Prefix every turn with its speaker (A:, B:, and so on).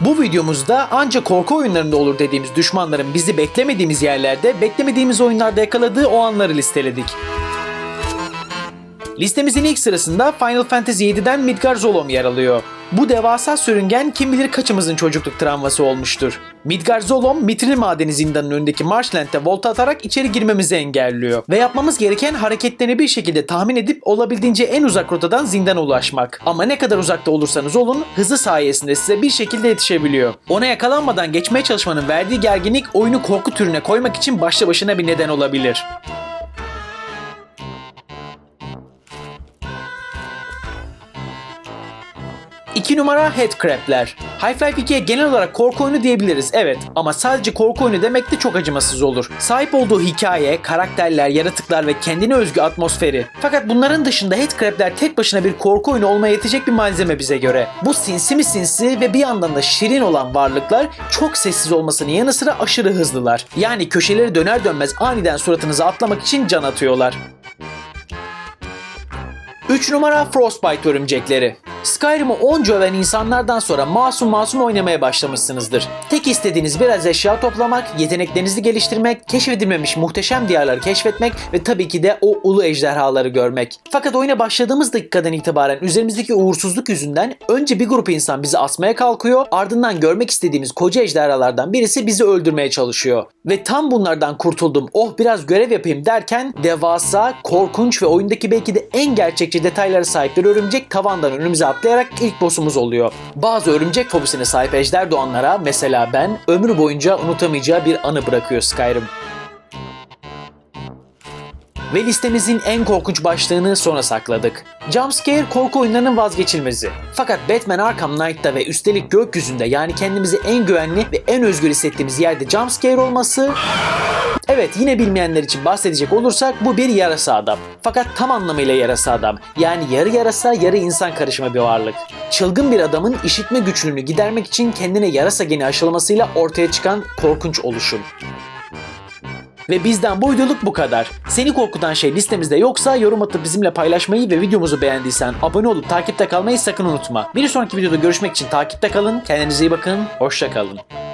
A: Bu videomuzda ancak korku oyunlarında olur dediğimiz düşmanların bizi beklemediğimiz yerlerde, beklemediğimiz oyunlarda yakaladığı o anları listeledik. Listemizin ilk sırasında Final Fantasy VII'den Midgar Zolom yer alıyor. Bu devasa sürüngen kim bilir kaçımızın çocukluk travması olmuştur. Midgar Zolom, Mitril Madeni zindanının önündeki Marshland'e volta atarak içeri girmemizi engelliyor. Ve yapmamız gereken hareketlerini bir şekilde tahmin edip olabildiğince en uzak rotadan zindana ulaşmak. Ama ne kadar uzakta olursanız olun, hızı sayesinde size bir şekilde yetişebiliyor. Ona yakalanmadan geçmeye çalışmanın verdiği gerginlik oyunu korku türüne koymak için başlı başına bir neden olabilir. 2 numara Headcrab'ler. Half-Life 2'ye genel olarak korku oyunu diyebiliriz evet ama sadece korku oyunu demek de çok acımasız olur. Sahip olduğu hikaye, karakterler, yaratıklar ve kendine özgü atmosferi. Fakat bunların dışında Headcrab'ler tek başına bir korku oyunu olmaya yetecek bir malzeme bize göre. Bu sinsi mi sinsi ve bir yandan da şirin olan varlıklar çok sessiz olmasının yanı sıra aşırı hızlılar. Yani köşeleri döner dönmez aniden suratınıza atlamak için can atıyorlar. 3 numara Frostbite örümcekleri. Skyrim'i onca öven insanlardan sonra masum masum oynamaya başlamışsınızdır. Tek istediğiniz biraz eşya toplamak, yeteneklerinizi geliştirmek, keşfedilmemiş muhteşem diyarları keşfetmek ve tabii ki de o ulu ejderhaları görmek. Fakat oyuna başladığımız dakikadan itibaren üzerimizdeki uğursuzluk yüzünden önce bir grup insan bizi asmaya kalkıyor, ardından görmek istediğimiz koca ejderhalardan birisi bizi öldürmeye çalışıyor. Ve tam bunlardan kurtuldum, oh biraz görev yapayım derken devasa, korkunç ve oyundaki belki de en gerçekçi detaylara sahip bir örümcek tavandan önümüze atlayarak ilk boss'umuz oluyor. Bazı örümcek fobisine sahip ejder doğanlara mesela ben ömür boyunca unutamayacağı bir anı bırakıyor Skyrim. Ve listemizin en korkunç başlığını sona sakladık. Jumpscare korku oyunlarının vazgeçilmezi. Fakat Batman Arkham Knight'ta ve üstelik gökyüzünde yani kendimizi en güvenli ve en özgür hissettiğimiz yerde jumpscare olması Evet yine bilmeyenler için bahsedecek olursak bu bir yarasa adam. Fakat tam anlamıyla yarasa adam. Yani yarı yarasa yarı insan karışımı bir varlık. Çılgın bir adamın işitme güçlüğünü gidermek için kendine yarasa geni aşılamasıyla ortaya çıkan korkunç oluşum. Ve bizden bu videoluk bu kadar. Seni korkutan şey listemizde yoksa yorum atıp bizimle paylaşmayı ve videomuzu beğendiysen abone olup takipte kalmayı sakın unutma. Bir sonraki videoda görüşmek için takipte kalın, kendinize iyi bakın, hoşça kalın.